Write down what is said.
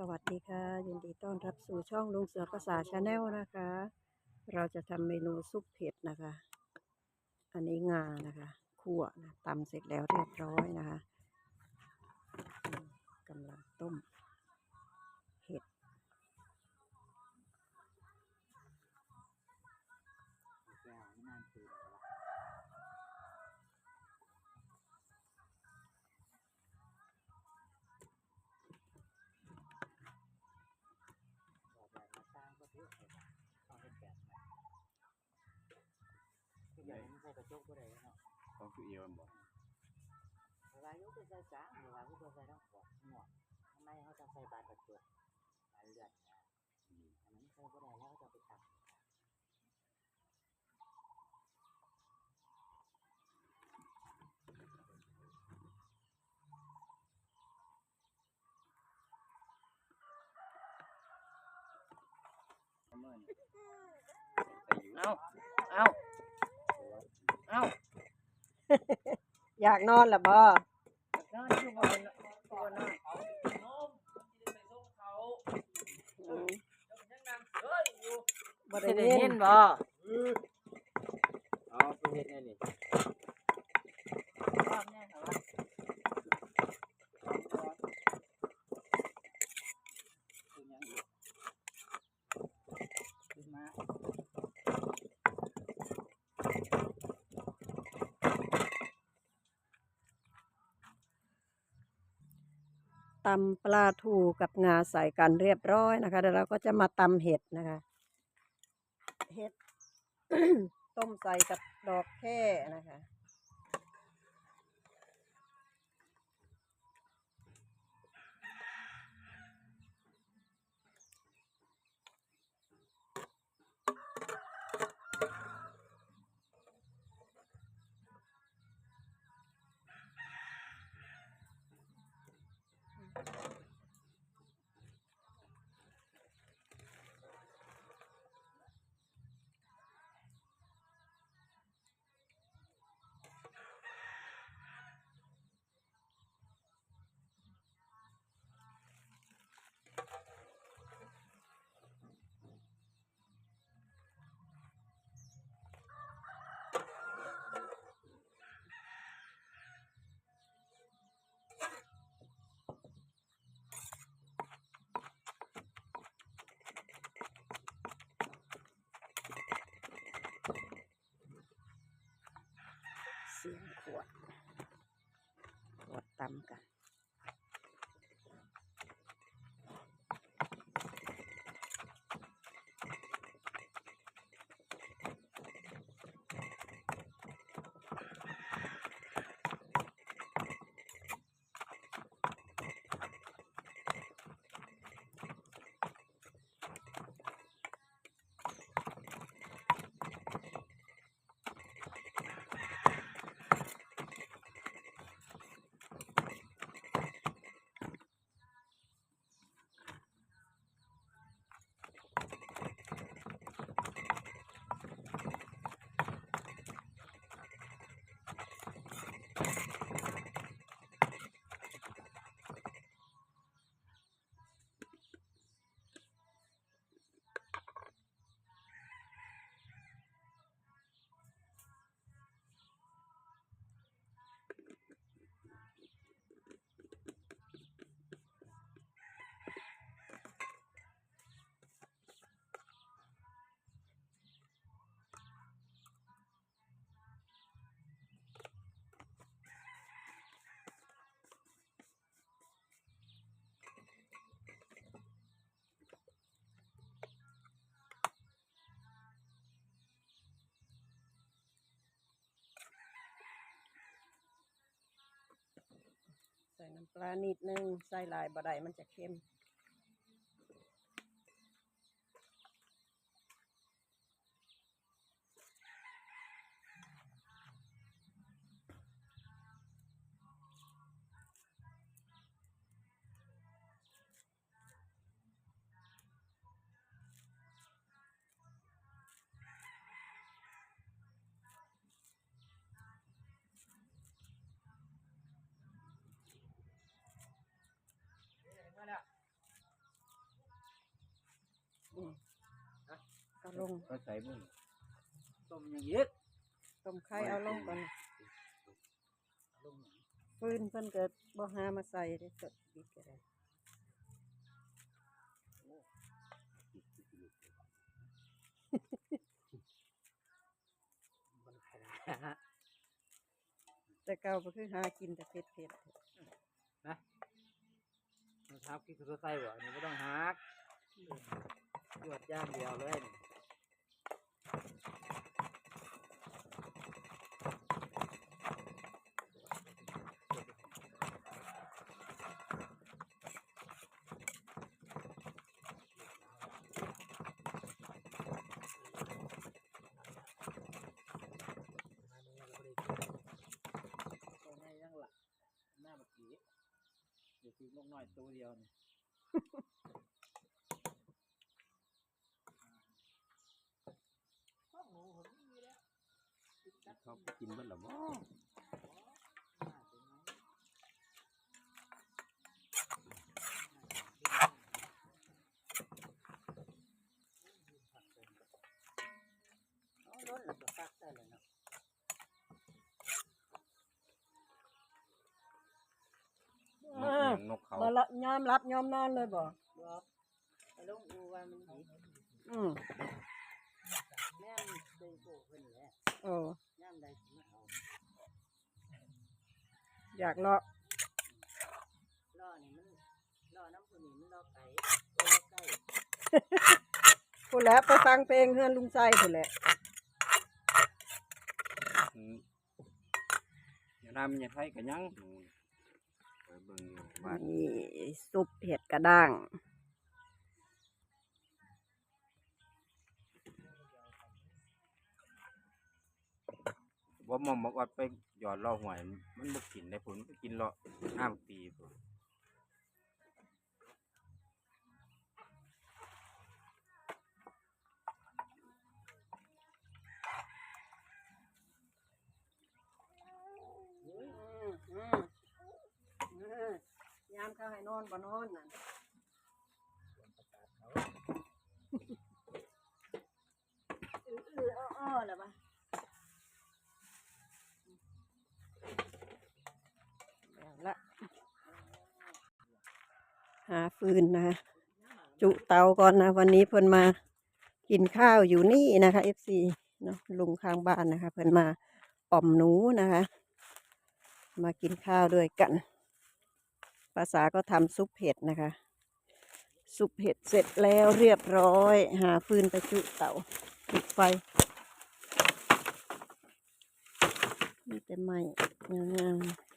สวัสดีค่ะ ยินดีต้อนรับสู่ช่องลุงเสือภาษาชาแนลนะคะ เราจะทำเมนูซุปเผ็ดนะคะ อันนี้งานะคะคั่วนะตำเสร็จแล้วเรียบร้อยนะคะกำลังต้ม คืออย่างนี้ใส่กระจกก็ได้เนาะต้องคือเอวมันบอกเวลายกไปใส่จานเวลาก็ใส่ต้องขอหมวกทำไมเขาจะใส่บานกระจกบานเลือดนะอันนั้นใส่ก็ได้แล้วก็จะไปตัก เอาเอาเอา อยากนอนเหรอบ่นอนอยู่บนตัวนอนอืมบ่จะได้ได้ยิยินนบ่เอาไปเฮ็ดแน่นี่ชอบแน่เหรอวะคือหยังอีกขึ้นมา ตำปลาทูกับงาใส่กันเรียบร้อยนะคะเดี๋ยวเราก็จะมาตำเห็ดนะคะ เห็ด ต้มใส่กับดอกแค่นะคะ เสียงขวดขวด ตำกัน น้ำปลานิดนึงใส่ลายบะไดมันจะเค็ม ลงก็ใส่บุ้งต้มอย่างเย็ดต้มไข่เอาลงก่อนลงหยังฟืนเพิ่นก็บ่หามาใส่เด้อสดอีกก็ได้มันขนาดแต่เก่าก็คือหากินแต่เผ็ดเผ็ดมันทับที่คือใส่บ่อันนี้ไม่ต้องหักหยวดย่างเดียวเลยนี่ ตัวนี้ยังหลักหน้าเมื่อกี้เดี๋ยวทิ้งลงห น่อยตัวเดียวนี่ข้าวหมูผมมีแล้ว เขากินเบิดหรอบ่ เอาล้นแล้วก็ตักได้เลยเนาะ นก อิหยังนกเขาบ่ละยอมรับยอมนอนเลยบ่บอกไปลงอูว่ามันหิอืมแม่มันเดินโก้เพิ่นแหละโอ้ย่ำใดสิมาเอาอยากเลาะล่อนี่มันล่อน้ำผู้นี่มันล่อไก่ล่อไก่ผู้นแหล้วไปฟังเพลงเฮือนลุงไส้ผู้นแหละอืมอย่าน้ำมันอย่าไทยกันยังอืมไปเบิ่งอยู่บ้านนี่ซุปเห็ดกระด้าง ว่าหมอมบอกว่าไปหยอดล่อหวยมันบ่กินได้ผลมันกินล่อห้ามปีพุ่น อืมอืมอืมยามเขาให้น อนบ่นอนน่ะอืออืออ้ออ้อแล้วบ่แล้วละหาฟืนนะ จุเตาก่อนนะ วันนี้เพิ่นมากินข้าวอยู่นี่นะคะ FC เนาะลุงข้างบ้านนะคะ เพิ่นมาอ่อมหนูนะคะ มากินข้าวด้วยกัน ภาษาก็ทำซุปเห็ดนะคะ ซุปเห็ดเสร็จแล้วเรียบร้อย หาฟืนไปจุเตาปิดไฟมีแต่ไหม้งามๆ